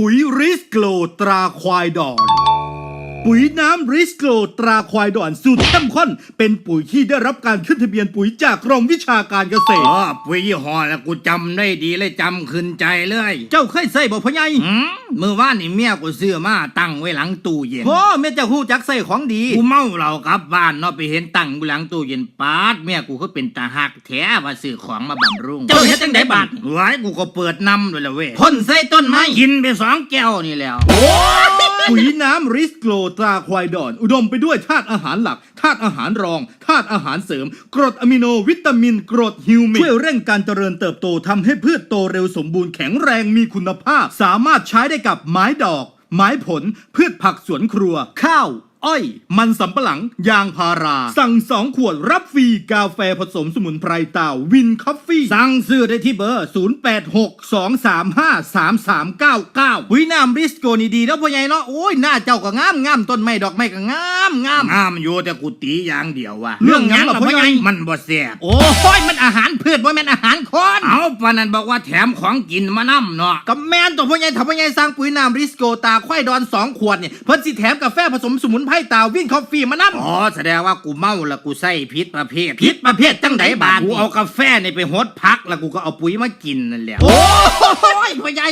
ปุ๋ยริสโกลตราควายดอน ปุ๋ยน้ำริสโกรตราควายดอนสูตรเข้มข้นเป็นปุ๋ยที่ได้รับการขึ้นทะเบียนปุ๋ยจากกรมวิชาการเกษตร อ๋อปุ๋ยยี่ห้อแล้วกูจำได้ดีเลยจำขึ้นใจเลยเจ้าเคยใส่บ่พ่อใหญ่หืมมือว่านนี่เมียกูซื้อมาตั้งไว้หลังตู้เย็นพ่อแม่เจ้าฮู้จักใส่ของดี กูเมาเหล้ากลับบ้านเนาะไปเห็นตั้งอยู่หลังตู้เย็นปาดเมียกูก็เป็นตาหักแท้ว่าซื้อของมาบำรุงเจ้าเฮ็ดจังไดบัดไว้กูก็เปิดน้ำด้วยละเว้ยพ่นใส่ต้นไม้กินไปสองแก้วนี่แล้ว ปุ๋ยน้ำริสโกลตราควายดอน อุดมไปด้วยธาตุอาหารหลักธาตุอาหารรองธาตุอาหารเสริม กรดอะมิโนวิตามิน กรดฮิวมิกช่วยเร่งการเจริญเติบโตทำให้พืชโตเร็วสมบูรณ์แข็งแรงมีคุณภาพ สามารถใช้ได้กับไม้ดอก ไม้ผล พืชผักสวนครัว ข้าว อ้อย มันสำปะหลัง ยางพารา สั่งสองขวดรับฟรีกาแฟผสมสมุนไพรเต่าวินคอฟฟี่ สั่งซื้อได้ที่เบอร์ 0862353399วิน้ำริสโกนี่ดีแล้วพ่อใหญ่เนาะโอ้ยหน้าเจ้าก็งามงามต้นไม้ดอกไม้ก็งามงาม งามอยู่แต่กูตีอย่างเดียวว่ะเรื่องหยังล่ะพ่อใหญ่ มันบ่แซ่บโอ้ยมันอาหารพืชว่าแม่นอาหารคนเอา ปานนั้นบอกว่าแถมของกินมานํเนาะกับแมนตัวพ่อใหญ่ถ้าพ่อใหญ่สร้างปุ๋ยน้ำริสโกตาควายดอนสองขวดเนี่ยเพิ่นสิแถมกาแฟผสมสมุนไพรตาวิ่นคอฟฟี่มานํอ๋อแสดงว่ากูเมาแล้วกูใส่พิษประเภทพิษประเภทจังไดบาดกูเอากาแฟนี่ไปหดพักแล้วกูก็เอาปุ๋ยมากินนั่นแหละโอ้ยพ่อใหญ่